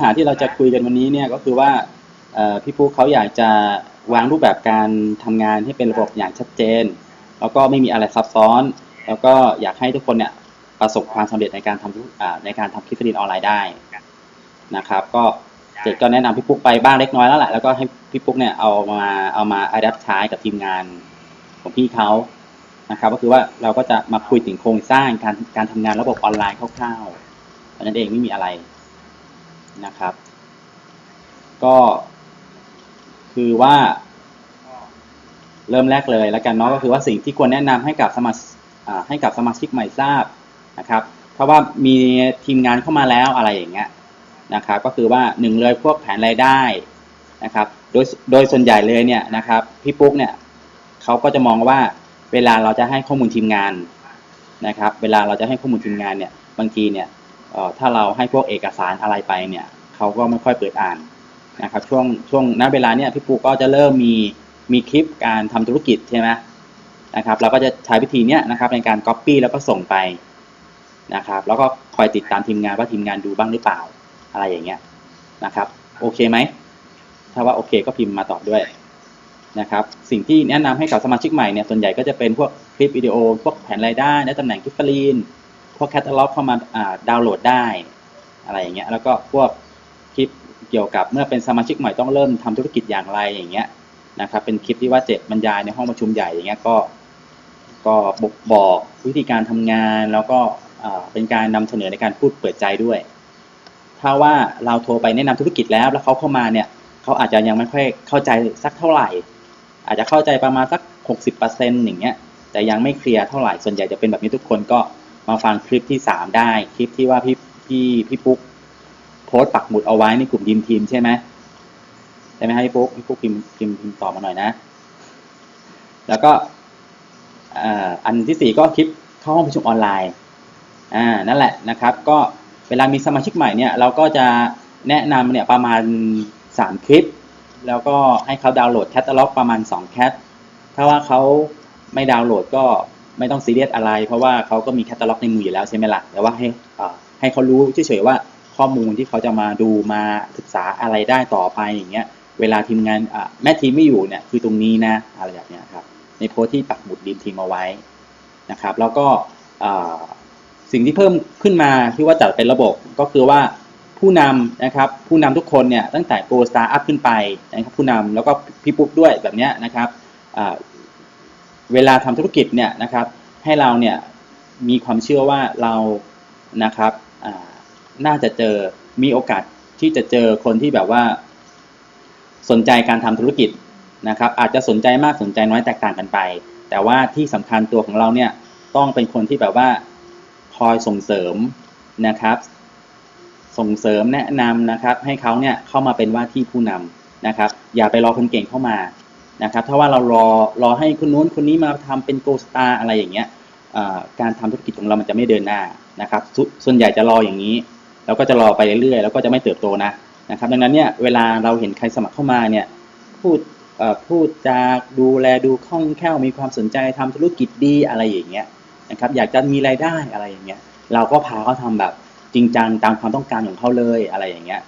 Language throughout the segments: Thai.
ปัญหาที่เราจะคุยกันวันนี้เนี่ยก็คือว่าพี่ปุ๊กเขาอยากจะวางรูปแบบการทำงานให้เป็นระบบอย่างชัดเจน แล้วก็ไม่มีอะไรซับซ้อน แล้วก็อยากให้ทุกคนเนี่ยประสบความสำเร็จในการทำธุอ่าในการทำคลิปเรีนออนไลน์ได้นะครับ ก็เจดก็แนะนำพี่ปุ๊กไปบ้างเล็กน้อยแล้วแหละแล้วก็ให้พี่ปุ๊กเนี่ยเอามาเอามาอัดแอปใช้กับทีมงานของพี่เขานะครับ ก็คือว่าเราก็จะมาคุยถึงโครงสร้างการการทำงานระบบออนไลน์คร่าวๆนั้นเองไม่มีอะไร นะครับ ก็คือว่า เริ่มแรกเลยแล้วกันเนาะก็คือว่าสิ่งที่ควรแนะนำให้กับสมาชิกให้กับสมาชิกใหม่ทราบนะครับเพราะว่ามีทีมงานเข้ามาแล้วอะไรอย่างเงี้ยนะครับ ก็คือว่าหนึ่งเลยพวกแผนรายได้นะครับ โดยโดยส่วนใหญ่เลยเนี่ยนะครับพี่ปุ๊กเนี่ยเขาก็จะมองว่าเวลาเราจะให้ข้อมูลทีมงานนะครับ เวลาเราจะให้ข้อมูลทีมงานเนี่ยบางทีเนี่ยถ้าเราให้พวกเอกสารอะไรไปเนี่ย เขาก็ไม่ค่อยเปิดอ่านนะครับช่วงช่วงณเวลาเนี่ยพี่ปูก็จะเริ่มมีมีคลิปการทำธุรกิจใช่ไหมนะครับเราก็จะใช้วิธีเนี้ยนะครับในการ Copy แล้วก็ส่งไปนะครับแล้วก็คอยติดตามทีมงานว่าทีมงานดูบ้างหรือเปล่าอะไรอย่างเงี้ยนะครับโอเคไหมถ้าว่าโอเคก็พิมพ์มาตอบด้วยนะครับสิ่งที่แนะนำให้กับสมาชิกใหม่เนี่ยส่วนใหญ่ก็จะเป็นพวกคลิปวิดีโอ พวกแผนรายได้และตำแหน่งกิฟต์ฟรีนพวกแคตตาล็อกเข้ามาอ่าดาวน์โหลดได้อะไรอย่างเงี้ยแล้วก็พวก เกี่ยวกับเมื่อเป็นสมาชิกใหม่ต้องเริ่มทำธุรกิจอย่างไรอย่างเงี้ยนะครับเป็นคลิปที่ว่าเจ็ดบรรยายในห้องประชุมใหญ่อย่างเงี้ยก็ก็บอกบอกวิธีการทำงานแล้วก็เป็นการนำเสนอในการพูดเปิดใจด้วย ถ้าว่าเราโทรไปแนะนำธุรกิจแล้ว แล้วเขาเข้ามาเนี่ยเขาอาจจะยังไม่ค่อยเข้าใจสักเท่าไหร่ อาจจะเข้าใจประมาณสักหกสิบเปอร์เซ็นต์อย่างเงี้ยแต่ยังไม่เคลียร์เท่าไหร่ส่วนใหญ่จะเป็นแบบนี้ทุกคนก็มาฟังคลิปที่สามได้ คลิปที่ว่าพี่พี่พี่ปุ๊ก โพสต์ปักหมุดเอาไว้ในกลุ่มทีมทีมใช่ไหมใช่ไหมครับพี่ปุ๊กพี่ปุ๊กพิมพ์พิมพ์พิมพ์ตอบมาหน่อยนะ แล้วก็อันที่สี่ก็คลิปเข้าห้องประชุมออนไลน์อ่านั่นแหละนะครับ ก็เวลามีสมาชิกใหม่เนี่ยเราก็จะแนะนำเนี่ยประมาณสามคลิป แล้วก็ให้เขาดาวน์โหลดแคตตาล็อกประมาณสองแคตถ้าว่าเขาไม่ดาวน์โหลดก็ไม่ต้องซีเรียสอะไร เพราะว่าเขาก็มีแคตตาล็อกในมืออยู่แล้วใช่ไหมล่ะแต่ว่าให้ให้เขารู้เฉยๆว่า ข้อมูลที่เขาจะมาดูมาศึกษาอะไรได้ต่อไปอย่างเงี้ยเวลาทีมงานแม่ทีมไม่อยู่เนี่ยคือตรงนี้นะอะไรแบบเนี้ยครับในโพสที่ปักหมุดดีมทีมเอาไว้นะครับ แล้วก็สิ่งที่เพิ่มขึ้นมาที่ว่าจัดเป็นระบบก็คือว่าผู้นำนะครับผู้นำทุกคนเนี่ยตั้งแต่โกสตาร์อัพขึ้นไปนะครับผู้นำแล้วก็พี่ปุ๊กด้วยแบบเนี้ยนะครับเวลาทำธุรกิจเนี่ยนะครับให้เราเนี่ยมีความเชื่อว่าเรานะครับอ่า น่าจะเจอมีโอกาสที่จะเจอคนที่แบบว่า สนใจการทำธุรกิจนะครับ อาจจะสนใจมากสนใจน้อยแตกต่างกันไป แต่ว่าที่สำคัญตัวของเราเนี่ยต้องเป็นคนที่แบบว่าคอยส่งเสริมนะครับ ส่งเสริมแนะนำนะครับ ให้เขาเนี่ยเข้ามาเป็นว่าที่ผู้นำนะครับ อย่าไปรอคนเก่งเข้ามานะครับ ถ้าว่าเรารอรอให้คนนู้นคนนี้มาทำเป็นโกสตาอะไรอย่างเงี้ยการทำธุรกิจของเรามันจะไม่เดินหน้านะครับสส่วนใหญ่จะรออย่างนี้ แล้วก็จะรอไปเรื่อยๆแล้วก็จะไม่เติบโตนะนะครับ ดังนั้นเนี่ยเวลาเราเห็นใครสมัครเข้ามาเนี่ยพูดเอ่อพูดจาดูแลดูคล่องแคล่วมีความสนใจทำธุรกิจดีอะไรอย่างเงี้ยนะครับอยากจะมีรายได้อะไรอย่างเงี้ยเราก็พาเขาทำแบบจริงจังตามความต้องการของเขาเลยอะไรอย่างเงี้ย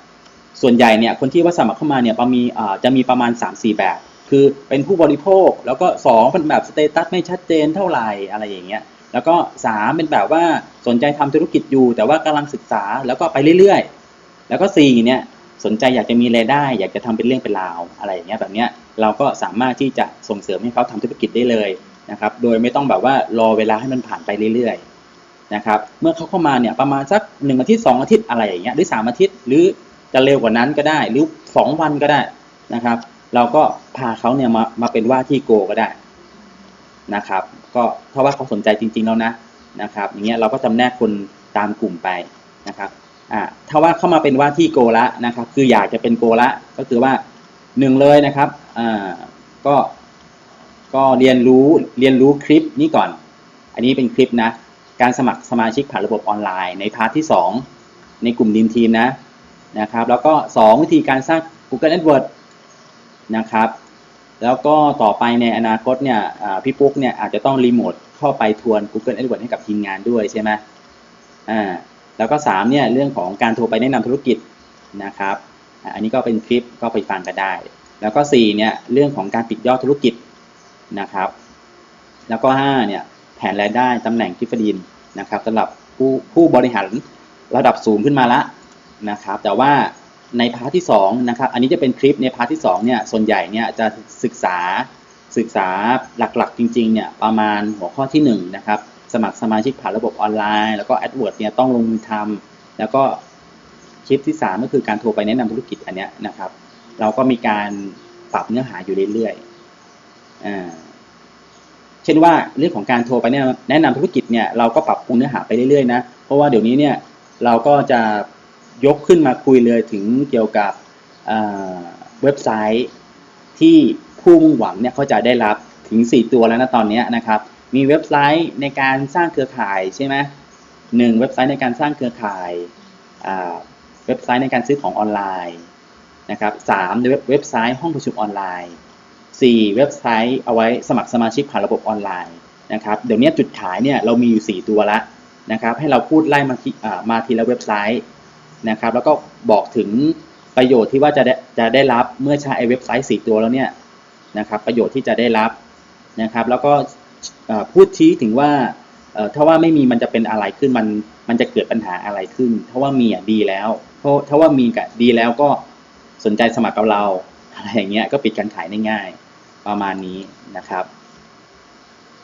ส่วนใหญ่เนี่ยคนที่ว่าสมัครเข้ามาเนี่ยประมีอ่าจะมีประมาณ 3-4 แบบ คือเป็นผู้บริโภคแล้วก็2เป็นแบบสเตตัสไม่ชัดเจนเท่าไหร่อะไรอย่างเงี้ย แล้วก็3เป็นแบบว่าสนใจทำธุรกิจอยู่ แต่ว่ากำลังศึกษาแล้วก็ไปเรื่อยๆ แล้วก็4เนี่ยสนใจอยากจะมีรายได้ อยากจะทำเป็นเรื่องเป็นราวอะไรอย่างเงี้ยแบบเนี้ยเราก็สามารถที่จะส่งเสริมให้เขาทำธุรกิจได้เลยนะครับโดยไม่ต้องแบบว่ารอเวลาให้มันผ่านไปเรื่อยๆนะครับเมื่อเขาเข้ามาเนี่ยประมาณสักหนึ่งอาทิตย์สองอาทิตย์อะไรอย่างเงี้ยหรือสามอาทิตย์หรือจะเร็วกว่านั้นก็ได้หรือสองวันก็ได้นะครับ เราก็พาเขาเนี่ยมามาเป็นว่าที่โกก็ได้ นะครับ ก็เพราะว่าเขาสนใจจริง ๆ แล้วนะนะครับ อย่างเงี้ยเราก็จำแนกคนตามกลุ่มไปนะครับอ่าถ้าว่าเข้ามาเป็นว่าที่โกละนะครับ คืออยากจะเป็นโกละก็คือว่าหนึ่งเลยนะครับอ่าก็ก็เรียนรู้เรียนรู้คลิปนี้ก่อน อันนี้เป็นคลิปนะ การสมัครสมาชิกผ่านระบบออนไลน์ในพาร์ทที่ 2 ในกลุ่มดีมทีมนะนะครับ แล้วก็ 2 วิธีการสร้าง Google AdWords นะครับ แล้วก็ต่อไปในอนาคตเนี่ยพี่ปุ๊กเนี่ยอาจจะต้องรีโมทเข้าไปทวน Google AdWords ให้กับทีมงานด้วยใช่ไหมอ่าแล้วก็3เนี่ยเรื่องของการโทรไปแนะนำธุรกิจนะครับ อันนี้ก็เป็นคลิปก็ไปฟังกันได้ แล้วก็4เนี่ยเรื่องของการปิดยอดธุรกิจนะครับ แล้วก็5เนี่ยแผนรายได้ตำแหน่งทิฟดินนะครับสำหรับผู้ผู้บริหารระดับสูงขึ้นมาละนะครับ แต่ว่า ในพาร์ทที่2นะครับ อันนี้จะเป็นคลิปในพาร์ทที่2เนี่ย ส่วนใหญ่เนี่ยจะศึกษาศึกษาหลักๆ จริงๆเนี่ยประมาณหัวข้อที่1นะครับ สมัครสมาชิกผ่านระบบออนไลน์ แล้วก็ AdWords เนี่ยต้องลงมือทำแล้วก็คลิปที่ 3 ก็คือการโทรไปแนะนำธุรกิจอันเนี้ยนะครับ เราก็มีการปรับเนื้อหาอยู่เรื่อยๆอ่าเช่นว่าเรื่องของการโทรไปแนะนำธุรกิจเนี่ยเราก็ปรับปรุงเนื้อหาไปเรื่อยๆนะ เพราะว่าเดี๋ยวนี้เนี่ยเราก็จะ ยกขึ้นมาคุยเลยถึงเกี่ยวกับเว็บไซต์ที่ผู้มุ่งหวังเนี่ยเขาจะได้รับถึง 4 ตัวแล้วนะตอนนี้นะครับ มีเว็บไซต์ในการสร้างเครือข่ายใช่ไหมหนึ่งเว็บไซต์ในการสร้างเครือข่ายเว็บไซต์ในการซื้อของออนไลน์นะครับสามเว็บเว็บไซต์ห้องประชุมออนไลน์ 4 เว็บไซต์เอาไว้สมัครสมาชิกผ่านระบบออนไลน์นะครับเดี๋ยวนี้จุดขายเนี่ยเรามีอยู่ 4 ตัวละนะครับให้เราพูดไล่มามาทีละเว็บไซต์ นะครับ แล้วก็บอกถึงประโยชน์ที่ว่าจะได้จะได้รับเมื่อใช้เว็บไซต์ 4 ตัวแล้วเนี่ยนะครับ ประโยชน์ที่จะได้รับนะครับ แล้วก็พูดชี้ถึงว่าถ้าว่าไม่มีมันจะเป็นอะไรขึ้นมันมันจะเกิดปัญหาอะไรขึ้น ถ้าว่ามีอะดีแล้วเพราะถ้าว่ามีกับดีแล้วก็สนใจสมัครกับเราอะไรอย่างเงี้ยก็ปิดการขายได้ง่ายประมาณนี้นะครับ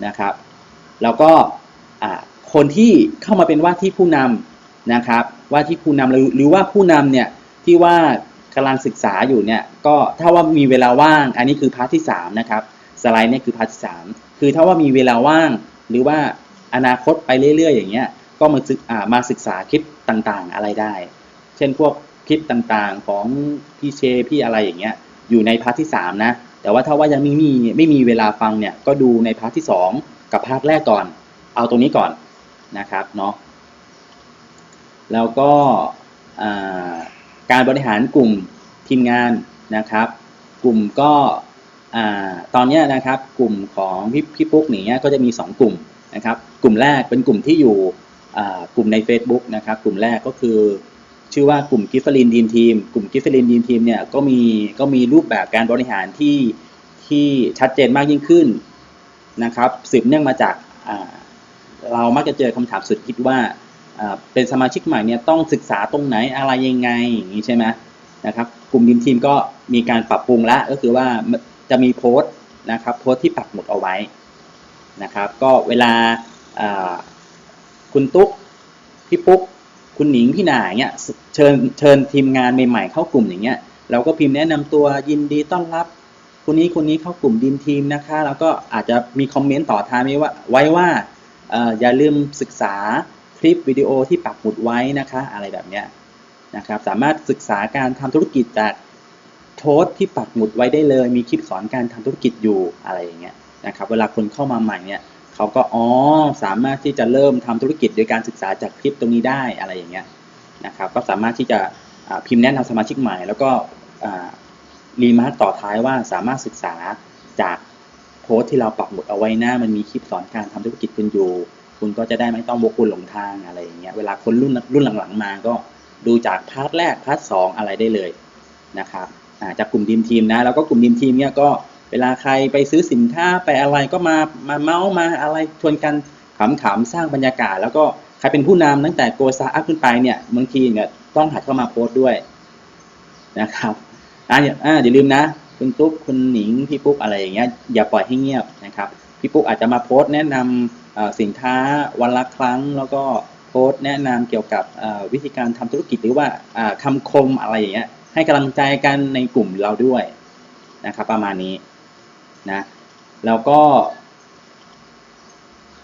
นะครับ แล้วก็คนที่เข้ามาเป็นว่าที่ผู้นำนะครับ ว่าที่ผู้นำหรือหรือว่าผู้นำเนี่ยที่ว่ากำลังศึกษาอยู่เนี่ยก็ถ้าว่ามีเวลาว่าง อันนี้คือพาร์ทที่สามนะครับสไลด์เนี่ยคือพาร์ทที่สามคือถ้าว่ามีเวลาว่าง หรือว่าอนาคตไปเรื่อยๆ อย่างเงี้ยก็มาศึกอ่ามาศึกษาคลิปต่างๆ อะไรได้ เช่นพวกคลิปต่างๆของพี่เชพี่อะไรอย่างเงี้ยอยู่ในพาร์ทที่สามนะแต่ว่าถ้าว่ายังไม่มีไม่มีเวลาฟังเนี่ยก็ดูในพาร์ทที่สองกับพาร์ทแรกก่อน เอาตรงนี้ก่อนนะครับเนาะ แล้วก็การบริหารกลุ่มทีมงานนะครับ กลุ่มก็อตอนนี้นะครับกลุ่มของพี่พี่ปุ๊กอย่างเงี้ยก็จะมี 2 กลุ่มนะครับ กลุ่มแรกเป็นกลุ่มที่อยู่กลุ่มใน Facebook นะครับ กลุ่มแรกก็คือชื่อว่ากลุ่มกิฟเฟอรินดีมทีม กลุ่มกิฟเฟอรินดีมทีมเนี่ยก็มีก็มีรูปแบบการบริหารที่ที่ชัดเจนมากยิ่งขึ้นนะครับสืบเนื่องมาจากอ่าเรามักจะเจอคำถามสุดคิดว่า เป็นสมาชิกใหม่เนี่ยต้องศึกษาตรงไหนอะไรยังไงอย่างนี้ใช่ไหมนะครับ กลุ่มดีมทีมก็มีการปรับปรุงแล้วก็คือว่าจะมีโพสต์นะครับโพสต์ที่ปักหมุดเอาไว้นะครับ ก็เวลาคุณตุ๊กพี่ปุ๊กคุณหนิงพี่หน่างเงี้ยเชิญเชิญทีมงานใหม่ๆเข้ากลุ่มอย่างเงี้ยเราก็พิมพ์แนะนำตัวยินดีต้อนรับคนนี้คนนี้เข้ากลุ่มดีมทีมนะคะ แล้วก็อาจจะมีคอมเมนต์ต่อท้ายไว้ว่าไว้ว่าออย่าลืมศึกษา คลิปวิดีโอที่ปักหมุดไว้นะคะ อะไรแบบเนี้ยนะครับสามารถศึกษาการทำธุรกิจจากโทษที่ปักหมุดไว้ได้เลย มีคลิปสอนการทำธุรกิจอยู่อะไรอย่างเงี้ยนะครับเวลาคนเข้ามาใหม่เนี่ยเขาก็อ๋อสามารถที่จะเริ่มทำธุรกิจโดยการศึกษาจากคลิปตรงนี้ได้อะไรอย่างเงี้ยนะครับก็สามารถที่จะพิมพ์แนะนำสมาชิกใหม่ แล้วก็รีมาร์กต่อท้ายว่าสามารถศึกษาจากโพสต์ที่เราปักหมุดเอาไว้หน้ามันมีคลิปสอนการทำธุรกิจคุณอยู่ คุณก็จะได้ไม่ต้องวกวนหลงทางอะไรอย่างเงี้ย เวลาคนรุ่นรุ่นหลังๆมาก็ดูจากพาร์ทแรกพาร์ทสองอะไรได้เลยนะครับอ่าจากกลุ่มทีมทีมนะ แล้วก็กลุ่มทีมทีมเนี่ยก็เวลาใครไปซื้อสินค้าไปอะไรก็มามาเมาส์มาอะไรชวนกันขำๆสร้างบรรยากาศ แล้วก็ใครเป็นผู้นำตั้งแต่โกซาอัพขึ้นไปเนี่ยบางทีเนี่ยต้องหัดเข้ามาโพสต์ด้วยนะครับอ่าอย่าอ่าอย่าลืมนะ คุณตุ๊กคุณหนิงพี่ปุ๊กอะไรอย่างเงี้ยอย่าปล่อยให้เงียบนะครับพี่ปุ๊กอาจจะมาโพสต์แนะนำเอ่อ สินค้าวันละครั้ง แล้วก็โพสต์แนะนำเกี่ยวกับวิธีการทำธุรกิจหรือว่าอ่าคำคมอะไรอย่างเงี้ยให้กำลังใจกันในกลุ่มเราด้วยนะครับประมาณนี้นะแล้วก็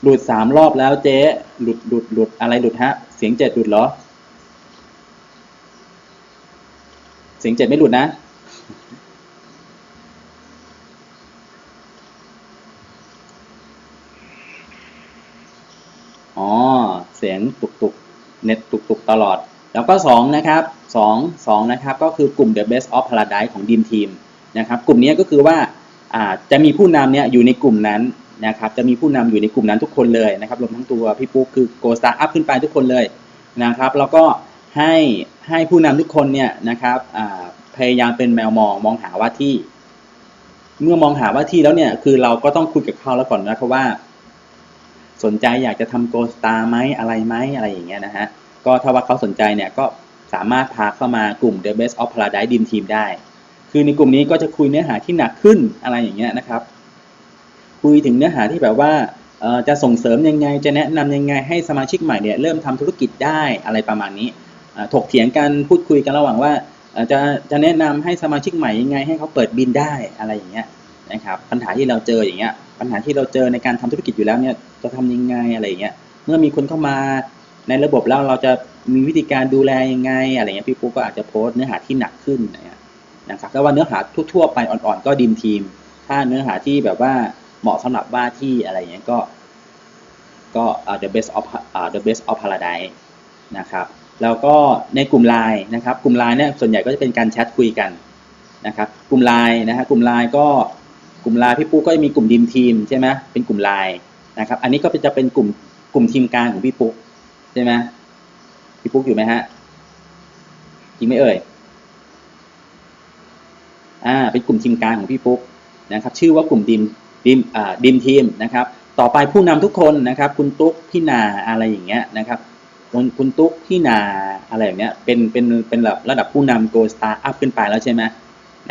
หลุดสามรอบแล้วเจ๊หลุดหลุดหลุดอะไรหลุดฮะเสียงเจ็ดหลุดเหรอ เสียงเจ็ดไม่หลุดนะ อ๋อ เสียงตุกตุก เน็ตตุกตุกตลอด แล้วก็สองนะครับสองสองนะครับก็คือกลุ่ม The Best of Paradise ของ Dream Team นะครับกลุ่มนี้ก็คือว่าจะมีผู้นำเนี่ยอยู่ในกลุ่มนั้นนะครับจะมีผู้นำอยู่ในกลุ่มนั้นทุกคนเลยนะครับรวมทั้งตัวพี่ปุ๊กคือโกสตาร์อัพขึ้นไปทุกคนเลยนะครับแล้วก็ให้ให้ผู้นำทุกคนเนี่ยนะครับพยายามเป็นแมวมองมองหาว่าที่ เมื่อมองหาว่าที่แล้วเนี่ยคือเราก็ต้องคุยกับเขาแล้วก่อนนะครับว่า สนใจอยากจะทำโกสตาร์ไหมอะไรไหมอะไรอย่างเงี้ยนะฮะ ก็ถ้าว่าเขาสนใจเนี่ยก็สามารถพาเข้ามากลุ่ม The Best of Paradise Dream Team ได้ คือในกลุ่มนี้ก็จะคุยเนื้อหาที่หนักขึ้นอะไรอย่างเงี้ยนะครับ คุยถึงเนื้อหาที่แบบว่าจะส่งเสริมยังไง จะแนะนำยังไงให้สมาชิกใหม่เนี่ยเริ่มทำธุรกิจได้อะไรประมาณนี้ ถกเถียงกันพูดคุยกันระหว่างว่าจะจะแนะนำให้สมาชิกใหม่ยังไง ให้เขาเปิดบินได้อะไรอย่างเงี้ย นะครับปัญหาที่เราเจออย่างเงี้ยปัญหาที่เราเจอในการทำธุรกิจอยู่แล้วเนี่ยจะทำยังไงอะไรอย่างเงี้ยเมื่อมีคนเข้ามาในระบบแล้วเราจะมีวิธีการดูแลยังไงอะไรเงี้ยพี่ปุ๊กก็อาจจะโพสต์เนื้อหาที่หนักขึ้นนะครับนะครับแต่ว่าเนื้อหาทั่วๆไปอ่อนๆก็ดีมทีม ถ้าเนื้อหาที่แบบว่าเหมาะสำหรับว่าที่อะไรเงี้ยก็ก็อ่า the best of อ่า the best of paradise นะครับแล้วก็ในกลุ่มไลน์นะครับ กลุ่มไลน์เนี่ยส่วนใหญ่ก็จะเป็นการแชทคุยกันนะครับ กลุ่มไลน์นะฮะกลุ่มไลน์ก็ กลุ่มไลน์พี่ปุ๊กก็จะมีกลุ่มดีมทีมใช่ไหมเป็นกลุ่มไลน์นะครับ อันนี้ก็จะเป็นกลุ่มกลุ่มทีมกลางของพี่ปุ๊กใช่ไหมพี่ปุ๊กอยู่ไหมฮะจริงไหมเอ่ยอ่าเป็นกลุ่มทีมกลางของพี่ปุ๊กนะครับ ชื่อว่ากลุ่มดีมดีมอ่าดีมทีมนะครับ ต่อไปผู้นำทุกคนนะครับ คุณตุ๊กพี่นาอะไรอย่างเงี้ยนะครับคุณคุณตุ๊กพี่นาอะไรอย่างเงี้ยเป็นเป็นเป็นระดับระดับผู้นำโกลสตาร์อัพขึ้นไปแล้วใช่ไหม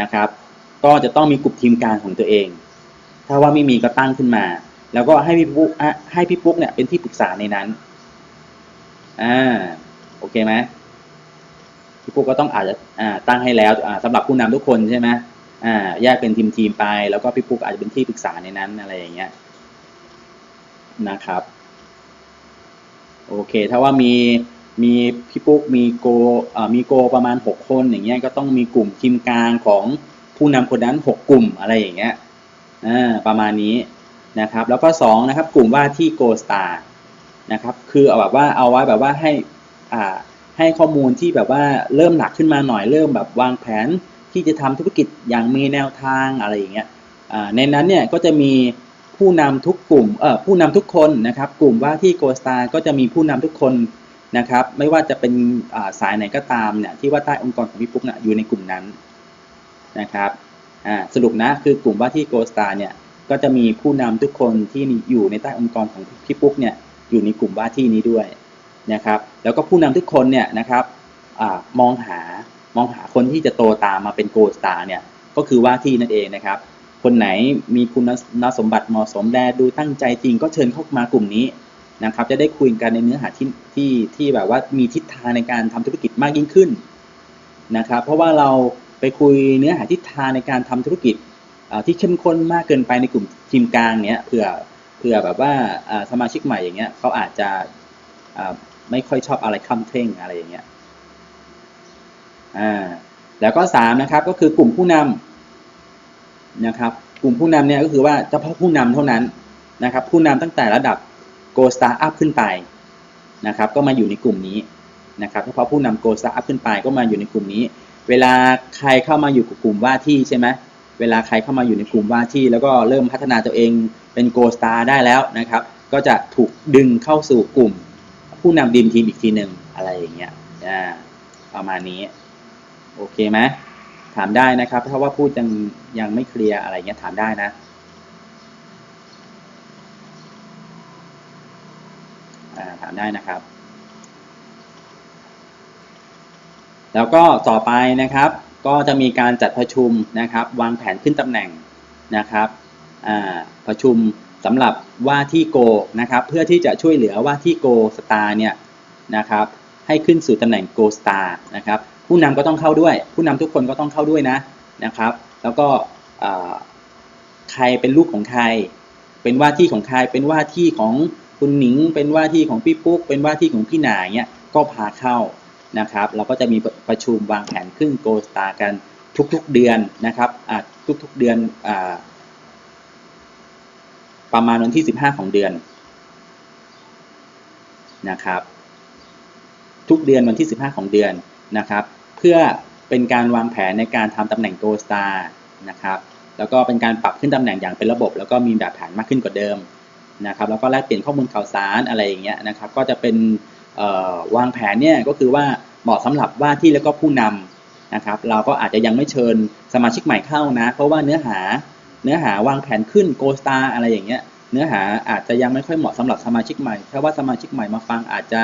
นะครับ ก็จะต้องมีกลุ่มทีมกางของตัวเอง ถ้าว่าไม่มีก็ตั้งขึ้นมา แล้วก็ให้พี่ปุ๊กให้พี่ปุ๊กเนี่ยเป็นที่ปรึกษาในนั้นอ่าโอเคไหมพี่ปุ๊กก็ต้องอาจจะอ่าตั้งให้แล้วอ่าสำหรับผู้นำทุกคนใช่ไหมอ่าแยกเป็นทีมทีมไป แล้วก็พี่ปุ๊กอาจจะเป็นที่ปรึกษาในนั้นอะไรอย่างเงี้ยนะครับโอเค ถ้าว่ามีมีพี่ปุ๊กมีโกอ่อมีโกประมาณหกคนอย่างเงี้ยก็ต้องมีกลุ่มทีมกลางของ ผู้นำคนนั้นหกกลุ่มอะไรอย่างเงี้ยอ่าประมาณนี้นะครับ แล้วก็สองนะครับกลุ่มว่าที่โกสตาร์นะครับคือเอาแบบว่าเอาไว้แบบว่าให้อ่าให้ข้อมูลที่แบบว่าเริ่มหนักขึ้นมาหน่อยเริ่มแบบวางแผนที่จะทำธุรกิจอย่างมีแนวทางอะไรอย่างเงี้ยอ่าในนั้นเนี่ยก็จะมีผู้นำทุกกลุ่มเอ่อผู้นำทุกคนนะครับ กลุ่มว่าที่โกสตาก็จะมีผู้นำทุกคนนะครับ ไม่ว่าจะเป็นอ่าสายไหนก็ตามเนี่ยที่ว่าใต้องค์กรของพี่ปุ๊กเนี่ยอยู่ในกลุ่มนั้น นะครับสรุปนะคือกลุ่มว่าที่โกสตาเนี่ยก็จะมีผู้นำทุกคนที่อยู่ในใต้องค์กรของพี่ปุ๊กเนี่ยอยู่ในกลุ่มว่าที่นี้ด้วยนะครับ แล้วก็ผู้นำทุกคนเนี่ยนะครับอมองหามองหาคนที่จะโตตามมาเป็นโกสตาเนี่ยก็คือว่าที่นั่นเองนะครับ คนไหนมีคุณสมบัติเหมาะสมแลดูตั้งใจจริงก็เชิญเข้ามากลุ่มนี้นะครับจะได้คุยกันในเนื้อหาที่ที่ที่แบบว่ามีทิศทางในการทำธุรกิจมากยิ่งขึ้นนะครับ เพราะว่าเรา ไปคุยเนื้อหาทิศทางในการทำธุรกิจที่เข้มข้นมากเกินไปในกลุ่มทีมกลางเนี้ยเผื่อเผื่อแบบว่าสมาชิกใหม่อย่างเงี้ยเขาอาจจะไม่ค่อยชอบอะไรค่ำเท่งอะไรอย่างเงี้ยอ่าแล้วก็สามนะครับก็คือกลุ่มผู้นำนะครับ กลุ่มผู้นำเนี่ยก็คือว่าเฉพาะผู้นำเท่านั้นนะครับ ผู้นำตั้งแต่ระดับ Go Star Up ขึ้นไปนะครับ ก็มาอยู่ในกลุ่มนี้นะครับเฉพาะผู้นำ Go Star Up ขึ้นไปก็มาอยู่ในกลุ่มนี้ เวลาใครเข้ามาอยู่กับกลุ่มว่าที่ใช่ไหมเวลาใครเข้ามาอยู่ในกลุ่มว่าที่แล้วก็เริ่มพัฒนาตัวเองเป็น Go Star ได้แล้วนะครับ ก็จะถูกดึงเข้าสู่กลุ่ม ผู้นำดีมทีมอีกทีหนึ่งอะไรอย่างเงี้ยอ่าประมาณนี้ โอเคไหมถามได้นะครับ ถ้าว่าพูดยังยังไม่เคลียร์อะไรเงี้ยถามได้นะถามได้นะครับ แล้วก็ต่อไปนะครับ ก็จะมีการจัดประชุมนะครับ วางแผนขึ้นตำแหน่งนะครับประชุมสำหรับว่าที่โกนะครับ เพื่อที่จะช่วยเหลือว่าที่โกสตาร์เนี่ยนะครับให้ขึ้นสู่ตำแหน่งโกสตาร์นะครับ ผู้นำก็ต้องเข้าด้วย ผู้นำทุกคนก็ต้องเข้าด้วยนะนะครับ แล้วก็ใครเป็นลูกของใคร เป็นว่าที่ของใคร เป็นว่าที่ของคุณหนิง เป็นว่าที่ของพี่ปุ๊ก เป็นว่าที่ของพี่หนาเงี้ยก็พาเข้า นะครับ เราก็จะมีประชุมวางแผนขึ้นโกลสตาร์กันทุกๆเดือนนะครับทุกๆเดือนอประมาณวันที่ 15 ของเดือนนะครับ ทุกเดือนวันที่ 15 ของเดือนนะครับ เพื่อเป็นการวางแผนในการทำตำแหน่ง Go Star นะครับ แล้วก็เป็นการปรับขึ้นตำแหน่งอย่างเป็นระบบ แล้วก็มีแบบฐานมากขึ้นกว่าเดิมนะครับ แล้วก็แลกเปลี่ยนข้อมูลข่าวสารอะไรอย่างเงี้ยนะครับ ก็จะเป็น วางแผนเนี่ยก็คือว่าเหมาะสำหรับว่าที่แล้วก็ผู้นำนะครับ เราก็อาจจะยังไม่เชิญสมาชิกใหม่เข้านะ เพราะว่าเนื้อหาเนื้อหาวางแผนขึ้นโกสตาอะไรอย่างเงี้ยเนื้อหาอาจจะยังไม่ค่อยเหมาะสำหรับสมาชิกใหม่เพราะว่าสมาชิกใหม่มาฟังอาจจะ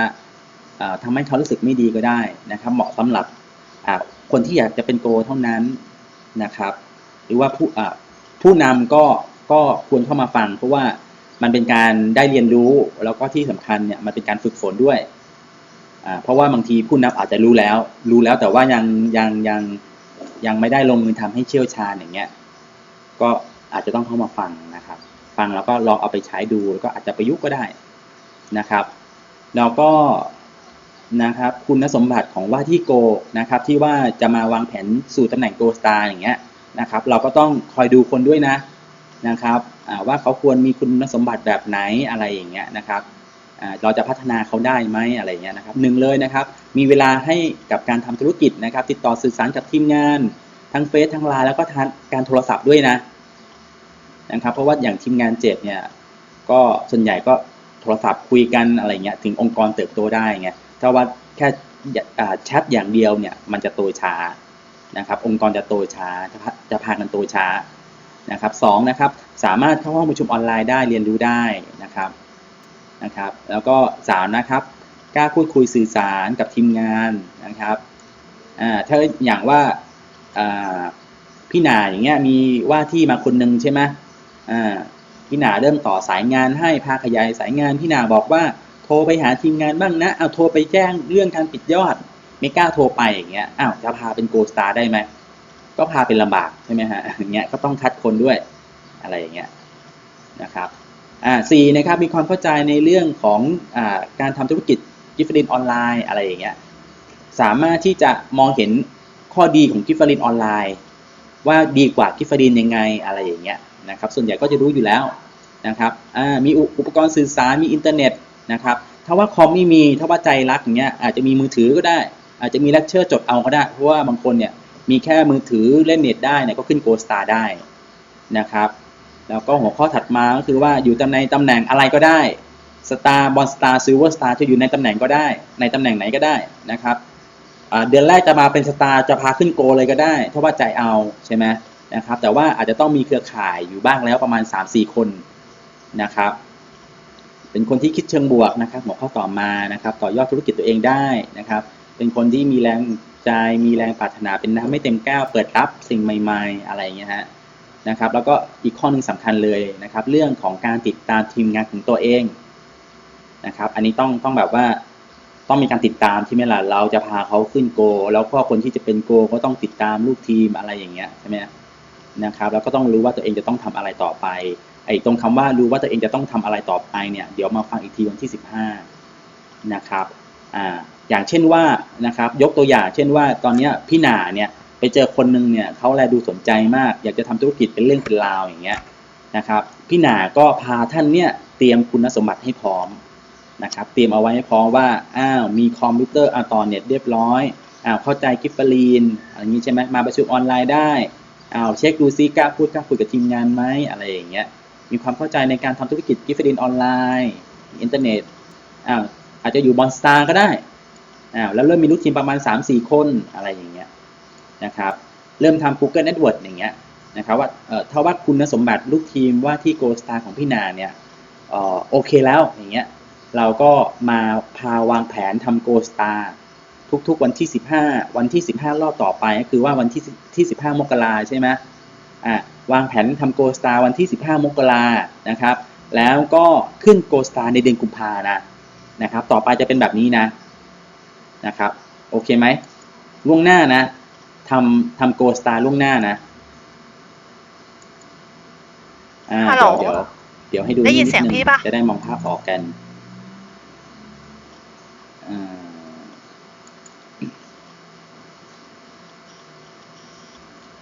เอ่อทำให้เขารู้สึกไม่ดีก็ได้นะครับ เหมาะสำหรับคนที่อยากจะเป็นโกเท่านั้นนะครับ หรือว่าผู้ผู้นำก็ก็ควรเข้ามาฟัง เพราะว่ามันเป็นการได้เรียนรู้แล้วก็ที่สำคัญเนี่ยมันเป็นการฝึกฝนด้วย เพราะว่าบางทีผู้นำอาจจะรู้แล้ว รู้แล้วแต่ว่ายังยังยังยังไม่ได้ลงมือทำให้เชี่ยวชาญอย่างเงี้ย ก็อาจจะต้องเข้ามาฟังนะครับ ฟังแล้วก็ลองเอาไปใช้ดูแล้วก็อาจจะประยุกต์ก็ได้นะครับ แล้วก็นะครับคุณสมบัติของว่าที่โกนะครับที่ว่าจะมาวางแผนสู่ตำแหน่งโกสตาร์อย่างเงี้ยนะครับ เราก็ต้องคอยดูคนด้วยนะนะครับว่าเขาควรมีคุณสมบัติแบบไหนอะไรอย่างเงี้ยนะครับ เราจะพัฒนาเขาได้ไหมอะไรเงี้ยนะครับหนึ่งเลยนะครับ มีเวลาให้กับการทำธุรกิจนะครับ ติดต่อสื่อสารกับทีมงาน ทั้งเฟซทั้งไลน์แล้วก็ทางการโทรศัพท์ด้วยนะนะครับ เพราะว่าอย่างทีมงานเจ็ดเนี่ยก็ส่วนใหญ่ก็โทรศัพท์คุยกันอะไรเงี้ยถึงองค์กรเติบโตได้ไงถ้าว่าแค่แชทอย่างเดียวเนี่ยมันจะโตช้านะครับ องค์กรจะโตช้าจะพาจะพากันโตช้านะครับสองนะครับ สามารถเข้าห้องประชุมออนไลน์ได้เรียนรู้ได้นะครับ นะครับ แล้วก็สามนะครับกล้าพูดคุยสื่อสารกับทีมงานนะครับถ้าอย่างว่าพี่หนาอย่างเงี้ยมีว่าที่มาคนหนึ่งใช่ไหมพี่หนาเริ่มต่อสายงานให้พาขยายสายงานพี่หนาบอกว่าโทรไปหาทีมงานบ้างนะเอาโทรไปแจ้งเรื่องการปิดยอดไม่กล้าโทรไปอย่างเงี้ยอ้าวจะพาเป็นโกสตาร์ได้ไหมก็พาเป็นลำบากใช่ไหมฮะอย่างเงี้ยก็ต้องคัดคนด้วยอะไรอย่างเงี้ยนะครับ สี่นะครับมีความเข้าใจในเรื่องของอ่าการทำธุรกิจกิฟต์ลินออนไลน์อะไรอย่างเงี้ยสามารถที่จะมองเห็นข้อดีของกิฟต์ลินออนไลน์ว่าดีกว่ากิฟต์ลินยังไงอะไรอย่างเงี้ยนะครับส่วนใหญ่ก็จะรู้อยู่แล้วนะครับอ่ามีอุปกรณ์สื่อสารมีอินเทอร์เน็ตนะครับถ้าว่าคอมไม่มีถ้าว่าใจรักอย่างเงี้ยอาจจะมีมือถือก็ได้ อาจจะมีเลคเชอร์จดเอาก็ได้ เพราะว่าบางคนเนี่ยมีแค่มือถือเล่นเน็ตได้เนี่ยก็ขึ้นโกสตาได้นะครับ แล้วก็หัวข้อถัดมาก็คือว่าอยู่ตำแหน่งตำแหน่งอะไรก็ได้สตาร์บอลสตาร์ซิลเวอร์สตาร์จะอยู่ในตำแหน่งก็ได้ ในตำแหน่งไหนก็ได้นะครับเดือนแรกจะมาเป็นสตาร์จะพาขึ้นโกเลยก็ได้ถ้าว่าใจเอาใช่ไหมนะครับแต่ว่าอาจจะต้องมีเครือข่ายอยู่บ้างแล้วประมาณ 3-4 คนนะครับเป็นคนที่คิดเชิงบวกนะครับหัวข้อต่อมานะครับต่อยอดธุรกิจตัวเองได้นะครับ เป็นคนที่มีแรงใจมีแรงปรารถนาเป็นน้ำไม่เต็มแก้วเปิดรับสิ่งใหม่ ๆ อะไรอย่างเงี้ยฮะ นะครับแล้วก็อีกข้อหนึ่งสำคัญเลยนะครับ เรื่องของการติดตามทีมงานของตัวเองนะครับ อันนี้ต้องต้องแบบว่าต้องมีการติดตามที่ไม่ล่ะเราจะพาเขาขึ้นโก แล้วก็คนที่จะเป็นโกก็ต้องติดตามลูกทีมอะไรอย่างเงี้ยใช่ไหมนะครับ แล้วก็ต้องรู้ว่าตัวเองจะต้องทำอะไรต่อไปไอ้ตรงคำว่ารู้ว่าตัวเองจะต้องทำอะไรต่อไปเนี่ยเดี๋ยวมาฟังอีกทีวันที่ 15นะครับอ่าอย่างเช่นว่านะครับยกตัวอย่าง เช่นว่าตอนนี้พี่หนาเนี่ย ไปเจอคนหนึ่งเนี่ยเขาแลดูสนใจมาก อยากจะทำธุรกิจเป็นเรื่องเป็นราวอย่างเงี้ยนะครับพี่หนาก็พาท่านเนี่ยเตรียมคุณสมบัติให้พร้อมนะครับเตรียมเอาไว้ให้พร้อมว่าอ้าวมีคอมพิวเตอร์อ่าต่อเน็ตเรียบร้อยอ้าวเข้าใจกิฟต์ลีนอะไรอย่างนี้ใช่ไหมมาประชุมออนไลน์ได้อ้าวเช็คดูซิกล้าพูดกล้าคุยกับทีมงานไหมอะไรอย่างเงี้ยมีความเข้าใจในการทำธุรกิจกิฟต์ดินออนไลน์อินเทอร์เน็ตอ่าวอาจจะอยู่บอนสตาร์ก็ได้อ่าวแล้วเริ่มมีลูกทีมประมาณ 3-4 คนอะไรอย่างเงี้ย นะครับ เริ่มทำ Google Network อย่างเงี้ยนะครับว่าเออถ้าว่าคุณสมบัติลูกทีมว่าที่ Go Star ของพี่นาเนี่ยเออโอเคแล้วอย่างเงี้ยเราก็มาพาวางแผนทำ Go Star ทุกๆวันที่ 15 วันที่ 15 รอบต่อไปก็คือว่าวันที่ที่ 15 มกราใช่ไหมอ่าวางแผนทำโกสตาร์วันที่ 15 มกรานะครับ แล้วก็ขึ้นโกสตาร์ในเดือนกุมภานะนะครับ ต่อไปจะเป็นแบบนี้นะนะครับ โอเคไหมล่วงหน้านะ ทำทำโกสตาล่วงหน้านะ อ่าฮัลโหล เดี๋ยวเดี๋ยวเดี๋ยวให้ดูได้ยินดเสียงงพี่ปะ จะได้มองภาพออกกันอ่า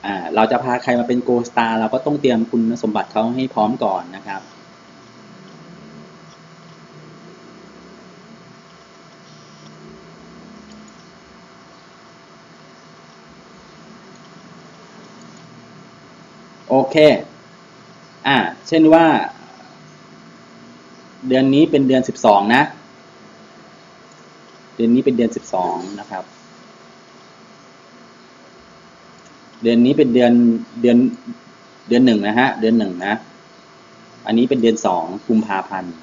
อ่า เราจะพาใครมาเป็นโกสตาเราก็ต้องเตรียมคุณสมบัติเขาให้พร้อมก่อนนะครับ โอเค อ่า เช่นว่า เดือนนี้เป็นเดือนสิบสองนะ เดือนนี้เป็นเดือนสิบสองนะครับ เดือนนี้เป็นเดือนเดือนเดือนหนึ่งนะฮะ เดือนหนึ่งนะ อันนี้เป็นเดือนสองกุมภาพันธ์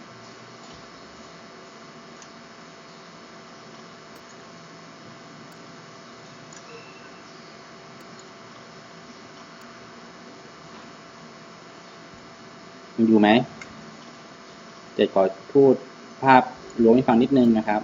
อยู่ไหมเดี๋ยวขอพูดภาพรวมให้ฟังนิดนึงนะครับ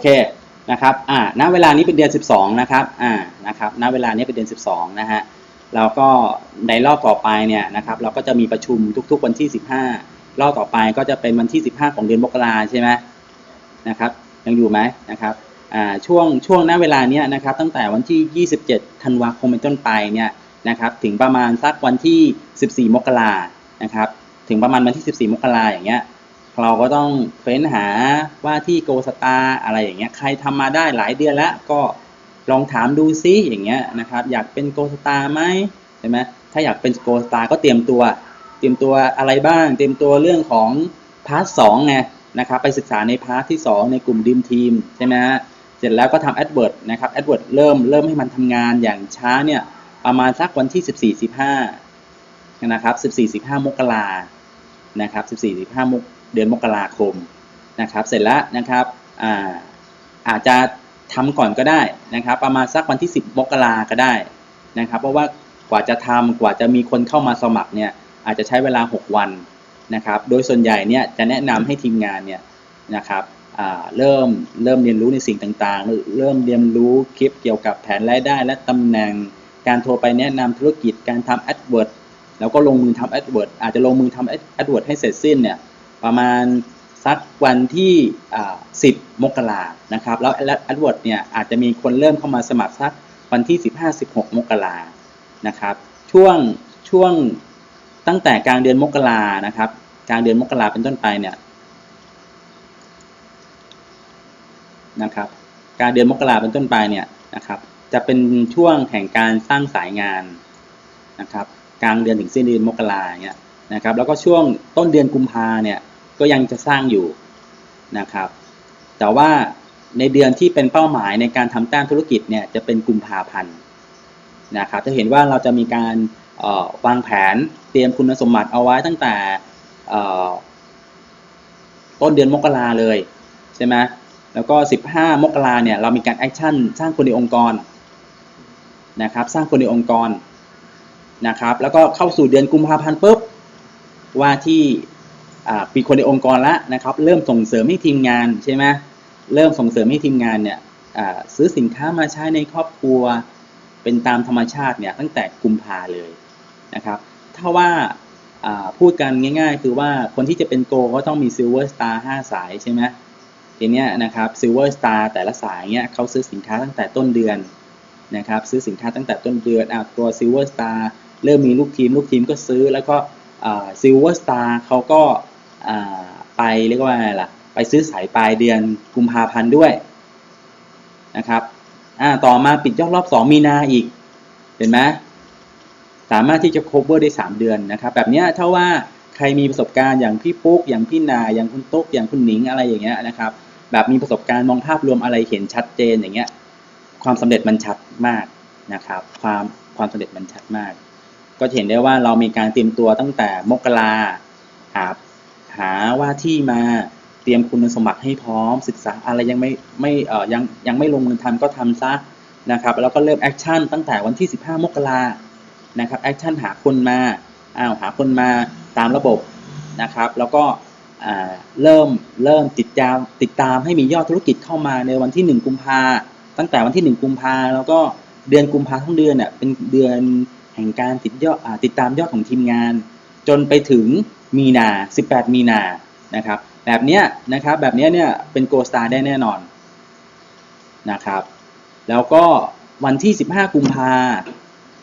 เคนะครับอ่าณเวลานี้เป็นเดือน 12 นะครับอ่านะครับณเวลานี้เป็นเดือน 12 นะฮะแล้วก็ในรอบต่อไปเนี่ยนะครับเราก็จะมีประชุมทุกๆวันที่ 15 รอบต่อไปก็จะเป็นวันที่ 15 ของเดือนมกราใช่ไหมนะครับยังอยู่ไหมนะครับอ่าช่วงช่วงณเวลานี้นะครับตั้งแต่วันที่ 27 ธันวาคมเป็นต้นไปเนี่ยนะครับถึงประมาณสักวันที่ 14 มกรานะครับถึงประมาณวันที่ 14 มกราอย่างเงี้ย เราก็ต้องเฟ้นหาว่าที่โกสตาอะไรอย่างเงี้ยใครทำมาได้หลายเดือนแล้วก็ลองถามดูซิอย่างเงี้ยนะครับอยากเป็นโกสตาไหมใช่ไหมถ้าอยากเป็นโกสตาก็เตรียมตัว เตรียมตัวอะไรบ้าง เตรียมตัวเรื่องของพาร์ทสองไงนะครับไปศึกษาในพาร์ทที่ 2 ในกลุ่มดีมทีมใช่ไหมฮะเสร็จแล้วก็ทำแอดเวิร์ดนะครับแอดเวิร์ดเริ่มเริ่มให้มันทำงานอย่างช้าเนี่ยประมาณสักวันที่ 14 15นะครับ14 15 มกรานะครับ14 15มก เดือนมกราคมนะครับ เสร็จแล้วนะครับอาอาจจะทำก่อนก็ได้นะครับ ประมาณสักวันที่ 10มกราก็ได้นะครับ เพราะว่ากว่าจะทำกว่าจะมีคนเข้ามาสมัครเนี่ยอาจจะใช้เวลา 6 วันนะครับ โดยส่วนใหญ่เนี่ยจะแนะนำให้ทีมงานเนี่ยนะครับเริ่มเริ่มเรียนรู้ในสิ่งต่างๆ เริ่มเรียนรู้คลิปเกี่ยวกับแผนรายได้ และตำแหน่งการโทรไปแนะนำธุรกิจการทำ AdWords แล้วก็ลงมือทำ AdWords อาจจะลงมือทำ AdWords ให้เสร็จสิ้นเนี่ย ประมาณสักวันที่ 10 มกรานะครับ แล้ว AdWords เนี่ยอาจจะมีคนเริ่มเข้ามาสมัครสักวันที่ 15-16 มกรานะครับ ช่วงช่วงตั้งแต่กลางเดือนมกรานะครับ กลางเดือนมกราเป็นต้นไปเนี่ยนะครับ กลางเดือนมกราเป็นต้นไปเนี่ยนะครับ จะเป็นช่วงแห่งการสร้างสายงานนะครับ กลางเดือนถึงสิ้นเดือนมกราเนี่ยนะครับ แล้วก็ช่วงต้นเดือนกุมภาเนี่ย ก็ยังจะสร้างอยู่นะครับ แต่ว่าในเดือนที่เป็นเป้าหมายในการทำแต้มธุรกิจเนี่ยจะเป็นกุมภาพันธ์นะครับจะเห็นว่าเราจะมีการออวางแผนเตรียมคุณสมบัติเอาไว้ตั้งแต่ต้นเดือนมกราเลยใช่ไหมแล้วก็ 15 มกราเนี่ยเรามีการแอคชั่นสร้างคนในองค์กรนะครับ สร้างคนในองค์กรนะครับ แล้วก็เข้าสู่เดือนกุมภาพันธ์ปุ๊บว่าที่ ปีคนในองค์กรแล้วนะครับ เริ่มส่งเสริมให้ทีมงานใช่ไหมเริ่มส่งเสริมให้ทีมงานเนี่ยซื้อสินค้ามาใช้ในครอบครัว เป็นตามธรรมชาติเนี่ยตั้งแต่กุมภาเลยนะครับ ถ้าว่าพูดกันง่าย ๆ คือว่าคนที่จะเป็นโกก็ต้องมีซิลเวอร์สตาร์ห้าสายใช่ไหมทีเนี้ยนะครับซิลเวอร์สตาร์แต่ละสายเนี่ยเขาซื้อสินค้าตั้งแต่ต้นเดือนนะครับซื้อสินค้าตั้งแต่ต้นเดือนอะตัวซิลเวอร์สตาร์เริ่มมีลูกทีม ลูกทีมก็ซื้อแล้วก็ซิลเวอร์สตาร์เขาก็ ไปเรียกว่าไงล่ะ ไปซื้อสายปลายเดือนกุมภาพันธ์ด้วยนะครับต่อมาปิดยอดรอบ 2 มีนาอีก เห็นไหมสามารถที่จะ cover ได้ 3 เดือนนะครับ แบบนี้ถ้าว่าใครมีประสบการณ์อย่างพี่ปุ๊ก อย่างพี่นา อย่างคุณตุ๊ก อย่างคุณหนิงอะไรอย่างเงี้ยนะครับ แบบมีประสบการณ์มองภาพรวมอะไรเห็นชัดเจนอย่างเงี้ย ความสำเร็จมันชัดมากนะครับ ความความสำเร็จมันชัดมาก ก็เห็นได้ว่าเรามีการเตรียมตัวตั้งแต่มกราหา หาว่าที่มาเตรียมคุณสมบัติให้พร้อมศึกษาอะไรยังไม่ไม่เอ่อยังยังไม่ลงมือทำก็ทำซะนะครับแล้วก็เริ่มแอคชั่นตั้งแต่วันที่ 15 มกรานะครับแอคชั่นหาคนมาอ้าวหาคนมาตามระบบนะครับ แล้วก็เริ่มเริ่มติดตามติดตามให้มียอดธุรกิจเข้ามาในวันที่ 1 กุมภาตั้งแต่วันที่ 1 กุมภาแล้วก็เดือนกุมภาทั้งเดือนเนี่ยเป็นเดือนแห่งการติดยอดติดตามยอดของทีมงาน จนไปถึง มีนา 18 มีนานะครับแบบเนี้ยนะครับแบบเนี้ยเนี่ยเป็นโกสตาร์ได้แน่นอนนะครับแล้วก็วันที่ 15 กุมภา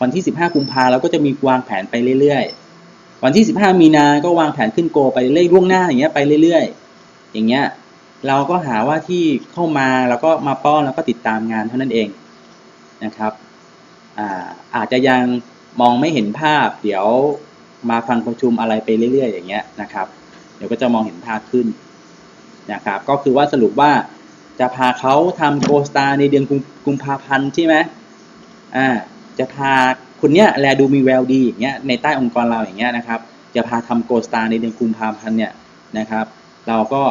วันที่ 15 กุมภาเราก็จะมีวางแผนไปเรื่อยๆ วันที่ 15 มีนา ก็วางแผนขึ้นโกไปเรื่อยล่วงหน้าอย่างเงี้ยไปเรื่อยๆ อย่างเงี้ยเราก็หาว่าที่เข้ามาแล้วก็มาป้อนแล้วก็ติดตามงานเท่านั้นเองนะครับอาอาจจะยังมองไม่เห็นภาพ เดี๋ยว มาฟังประชุมอะไรไปเรื่อยๆ อย่างเงี้ยนะครับ เดี๋ยวก็จะมองเห็นภาพขึ้นนะครับ ก็คือว่าสรุปว่าจะพาเขาทำโกสตาในเดือนกุมกุมภาพันธ์ใช่ไหมอ่า จะพาคนเนี้ยแลดูมีแววดีอย่างเงี้ยในใต้องค์กรเราอย่างเงี้ยนะครับ จะพาทำโกสตาในเดือนกุมภาพันธ์เนี่ยนะครับ เราก็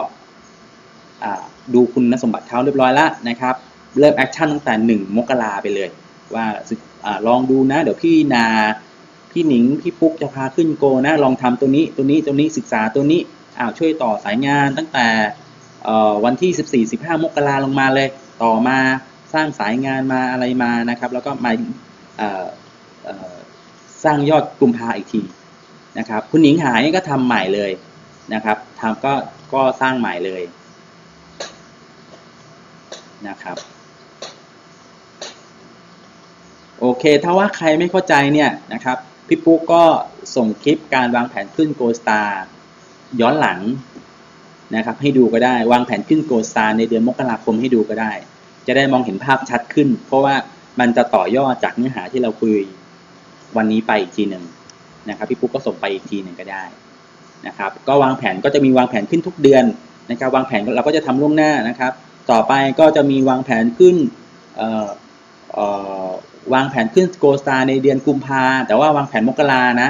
ดูคุณสมบัติเขาเรียบร้อยแล้วนะครับ เริ่มแอคชั่นตั้งแต่หนึ่งมกราไปเลย ว่าอาลองดูนะ เดี๋ยวพี่นา พี่หนิงพี่ปุ๊กจะพาขึ้นโกนะลองทำตัวนี้ตัวนี้ตัวนี้ศึกษาตัวนี้อ้าวช่วยต่อสายงานตั้งแต่วันที่ 14 15 มกราลงมาเลย ต่อมาสร้างสายงานมาอะไรมานะครับ แล้วก็มาสร้างยอดกุมภาอีกทีนะครับ คุณหนิงหายก็ทำใหม่เลยนะครับทำก็ก็สร้างใหม่เลยนะครับโอเค ถ้าว่าใครไม่เข้าใจเนี่ยนะครับ พี่ปุ๊กก็ส่งคลิปการวางแผนขึ้น Go Star ย้อนหลังนะครับให้ดูก็ได้วางแผนขึ้น Go Star ในเดือนมกราคมให้ดูก็ได้ จะได้มองเห็นภาพชัดขึ้น เพราะว่ามันจะต่อยอดจากเนื้อหาที่เราคุยวันนี้ไปอีกทีหนึ่งนะครับพี่ปุ๊กก็ส่งไปอีกทีหนึ่งก็ได้นะครับก็วางแผนก็จะมีวางแผนขึ้นทุกเดือนนะครับวางแผนเราก็จะทำล่วงหน้านะครับ ต่อไปก็จะมีวางแผนขึ้นเอ่อ วางแผนขึ้นโกสตาในเดือนกุมภาแต่ว่าวางแผนมกรานะ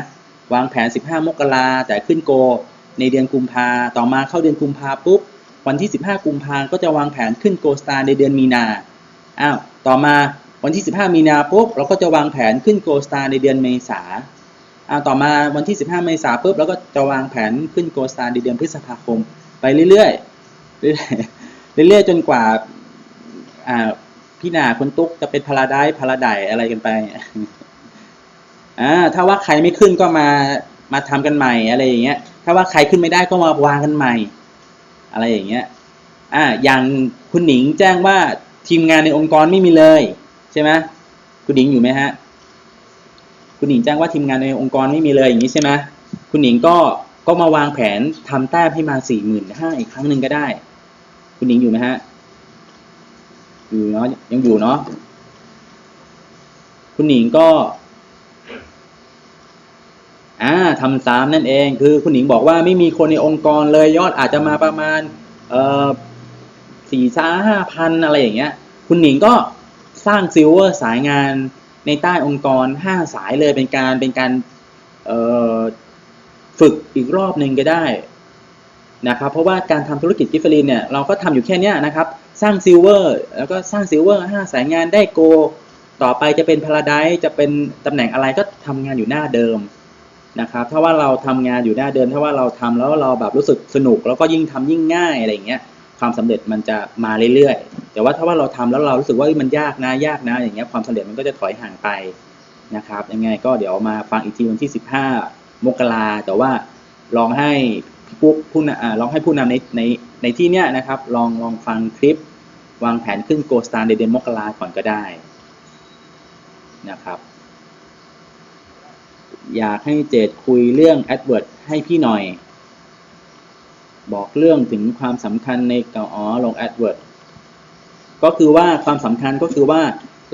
วางแผน 15 มกราแต่ขึ้นโกในเดือนกุมภาต่อมาเข้าเดือนกุมภาปุ๊บ วันที่ 15 กุมภาก็จะวางแผนขึ้นโกสตาในเดือนมีนา อ้าว ต่อมาวันที่ 15 มีนาปุ๊บเราก็จะวางแผนขึ้นโกสตาในเดือนเมษาอ้าว ต่อมาวันที่ 15 เมษาปุ๊บเราก็จะวางแผนขึ้นโกสตาในเดือนพฤษภาคม ไปเรื่อยๆ เรื่อยๆเรื่อยๆจนกว่า อ่า พี่นาคุณตุ๊กจะเป็นพาราไดพาราไดอะไรกันไปอ่าถ้าว่าใครไม่ขึ้นก็มามาทำกันใหม่อะไรอย่างเงี้ย ถ้าว่าใครขึ้นไม่ได้ก็มาวางกันใหม่ อะไรอย่างเงี้ยอ่าอย่างคุณหนิงแจ้งว่าทีมงานในองค์กรไม่มีเลย ใช่ไหมคุณหนิงอยู่ไหมฮะ คุณหนิงแจ้งว่าทีมงานในองค์กรไม่มีเลยอย่างนี้ใช่ไหมคุณหนิงก็ก็มาวางแผนทำแต้มให้มาสี่หมื่นห้าอีกครั้งหนึ่งก็ได้ คุณหนิงอยู่ไหมฮะ อยู่เนาะยังอยู่เนาะคุณหนิงก็อ่าทำซ้ำนั่นเอง คือคุณหนิงบอกว่าไม่มีคนในองค์กรเลยยอดอาจจะมาประมาณ เอ่อสี่ซ้าห้าพันอะไรอย่างเงี้ย คุณหนิงก็สร้างซิลเวอร์สายงานในใต้องค์กรห้าสายเลยเป็นการเป็นการเอ่อฝึกอีกรอบหนึ่งก็ได้นะครับ เพราะว่าการทำธุรกิจกิฟเฟอรีนเนี่ยเราก็ทำอยู่แค่เนี้ยนะครับ สร้างซิลเวอร์แล้วก็สร้างซิลเวอร์ห้าสายงานได้โก ต่อไปจะเป็นพาราไดจะเป็นตำแหน่งอะไรก็ทำงานอยู่หน้าเดิมนะครับถ้าว่าเราทำงานอยู่หน้าเดิมถ้าว่าเราทำแล้วเราแบบรู้สึกสนุก แล้วก็ยิ่งทำยิ่งง่ายอะไรอย่างเงี้ยความสำเร็จมันจะมาเรื่อยๆ แต่ว่าถ้าว่าเราทำแล้วเรารู้สึกว่ามันยากนะยากนะ อย่างเงี้ยความสำเร็จมันก็จะถอยห่างไปนะครับยังไงก็เดี๋ยวมาฟังอีกทีวันที่ 15 มกราแต่ว่าลองให้พี่ปุ๊กผู้นำอ่าลองให้ผู้นำในในในที่เนี้ยนะครับ ลองลองฟังคลิป วางแผนขึ้นโกสตาร์ในเดือนมกราก่อนก็ได้นะครับ อยากให้เจดคุยเรื่อง AdWords ให้พี่หน่อย บอกเรื่องถึงความสำคัญในกอ๋อลง AdWords ก็คือว่าความสำคัญก็คือว่า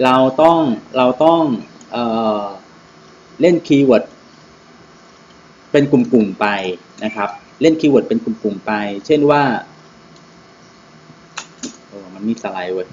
เราต้องเราต้องเออเล่นคีย์เวิร์ดเป็นกลุ่มๆไปนะครับ เล่นคีย์เวิร์ดเป็นกลุ่มๆไป เช่นว่า นมีสไลด์เว้ย